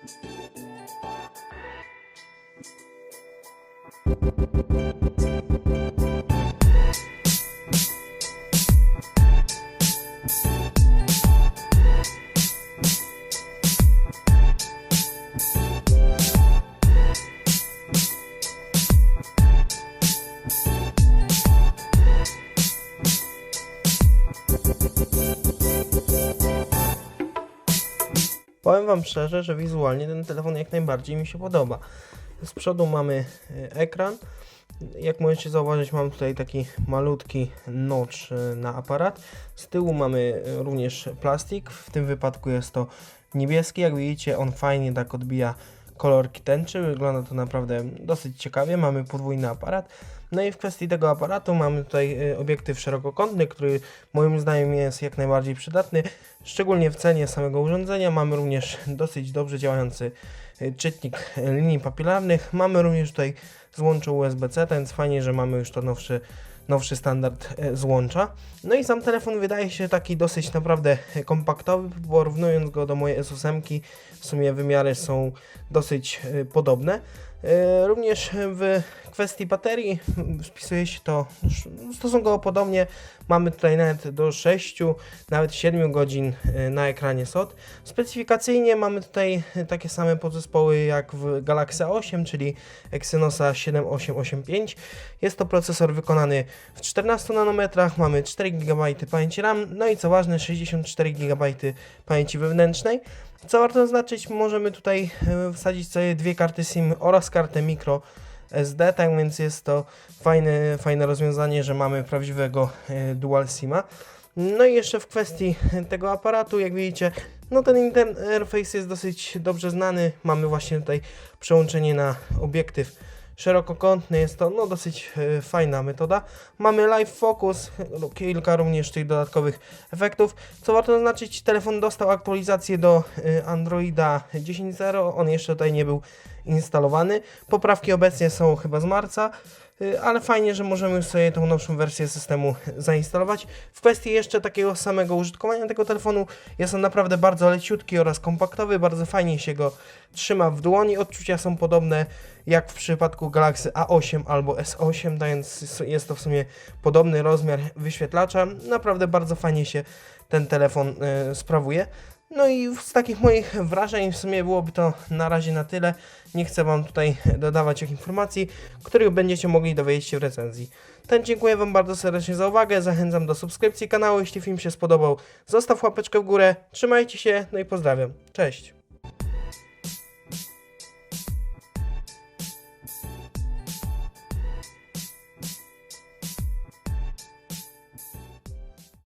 Thank you. Powiem Wam szczerze, że wizualnie ten telefon jak najbardziej mi się podoba. Z przodu mamy e, ekran. Jak możecie zauważyć, mam tutaj taki malutki notch e, na aparat. Z tyłu mamy e, również plastik. W tym wypadku jest to niebieski. Jak widzicie, on fajnie tak odbija kolorki tęczy. Wygląda to naprawdę dosyć ciekawie. Mamy podwójny aparat. No i w kwestii tego aparatu mamy tutaj e, obiektyw szerokokątny, który moim zdaniem jest jak najbardziej przydatny, szczególnie w cenie samego urządzenia. Mamy również dosyć dobrze działający e, czytnik linii papilarnych. Mamy również tutaj złącze USB-C, więc fajnie, że mamy już to nowszy, nowszy standard e, złącza. No i sam telefon wydaje się taki dosyć naprawdę kompaktowy, porównując go do mojej S8, w sumie wymiary są dosyć podobne. E, Również w kwestii baterii spisuje się to stosunkowo podobnie. Mamy tutaj nawet do 6, nawet 7 godzin e, na ekranie SOT. Specyfikacyjnie mamy tutaj e, takie same podzespoły jak w Galaxy 8, czyli Exynosa 7885. Jest to procesor wykonany w 14 nanometrach, mamy 4 GB pamięci RAM, no i co ważne 64 GB pamięci wewnętrznej. Co warto zaznaczyć, możemy tutaj wsadzić sobie dwie karty SIM oraz kartę micro SD, tak więc jest to fajne, fajne rozwiązanie, że mamy prawdziwego e, dual SIMa. No i jeszcze w kwestii tego aparatu, jak widzicie, no ten interfejs jest dosyć dobrze znany. Mamy właśnie tutaj przełączenie na obiektyw szerokokątny, jest to no dosyć e, fajna metoda. Mamy live focus, no, kilka również tych dodatkowych efektów. Co warto zaznaczyć, telefon dostał aktualizację do e, Androida 10.0, on jeszcze tutaj nie był instalowany. Poprawki obecnie są chyba z marca, y, ale fajnie, że możemy już sobie tą nowszą wersję systemu zainstalować. W kwestii jeszcze takiego samego użytkowania tego telefonu, jest on naprawdę bardzo leciutki oraz kompaktowy, bardzo fajnie się go trzyma w dłoni. Odczucia są podobne jak w przypadku Galaxy A8 albo S8, tak więc jest to w sumie podobny rozmiar wyświetlacza. Naprawdę bardzo fajnie się ten telefon y, sprawuje. No i z takich moich wrażeń w sumie byłoby to na razie na tyle. Nie chcę Wam tutaj dodawać informacji, których będziecie mogli dowiedzieć się w recenzji. Ten dziękuję Wam bardzo serdecznie za uwagę, zachęcam do subskrypcji kanału, jeśli film się spodobał. Zostaw łapeczkę w górę, trzymajcie się, no i pozdrawiam. Cześć!